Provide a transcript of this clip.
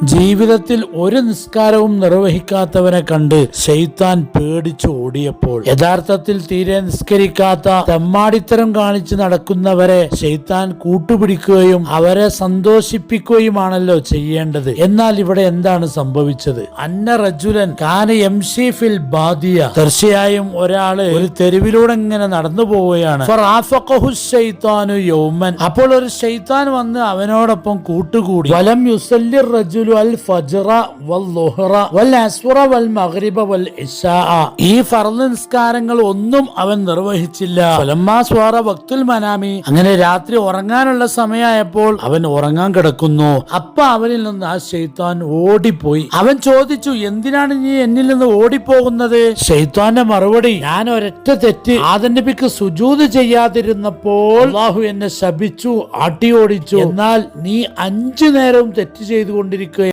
ജീവിതത്തിൽ ഒരു നിസ്കാരവും നിർവഹിക്കാത്തവനെ കണ്ട് ശൈത്താൻ പേടിച്ചു ഓടിയപ്പോൾ യഥാർത്ഥത്തിൽ തീരെ നിസ്കരിക്കാത്ത തെമ്മാടിത്തരം കാണിച്ചു നടക്കുന്നവരെ ശൈത്താൻ കൂട്ടുപിടിക്കുകയും അവരെ സന്തോഷിപ്പിക്കുകയുമാണല്ലോ ചെയ്യേണ്ടത്. എന്നാൽ ഇവിടെ എന്താണ് സംഭവിച്ചത്? അന്ന റജുലൻ കാന എം ഷീഫിൽ ബാദിയ. തീർച്ചയായും ഒരാൾ ഒരു തെരുവിലൂടെ ഇങ്ങനെ നടന്നു പോവുകയാണ്. യൗമൻ. അപ്പോൾ ഒരു ശൈത്താൻ വന്ന് അവനോടൊപ്പം കൂട്ടുകൂടി. വലം യുസല്ലി റജുലു അൽ ഫജ്റ വൽ ളുഹ്റ വൽ അസ്വറ വൽ മഗ്രിബ വൽ ഇശാ ഈ ഫർദ് നിസ്കാരങ്ങൾ ഒന്നും അവൻ നിർവഹിച്ചില്ല. ഫലമ്മാ സ്വാറ വക്തുൽ മനാമി. അങ്ങനെ രാത്രി ഉറങ്ങാനുള്ള സമയമായപ്പോൾ അവൻ ഉറങ്ങാൻ കിടക്കുന്നു. അപ്പൊ അവനിൽ നിന്ന് ആ ഷെയ്ത്താൻ ഓടിപ്പോയി. അവൻ ചോദിച്ചു എന്തിനാണ് നീ എന്നിൽ നിന്ന് ഓടിപ്പോകുന്നത്? ഷെയ്ത്താന്റെ മറുപടി ഞാൻ ഒരൊറ്റ തെറ്റ് ആദനബിക്ക് സുജൂത് ചെയ്യാതിരുന്നപ്പോൾ അള്ളാഹു എന്നെ ശപിച്ചു ആട്ടി ഓടിച്ചു എന്നാൽ നീ അഞ്ചു നേരവും തെറ്റ് ചെയ്തുകൊണ്ടിരിക്കുന്നു.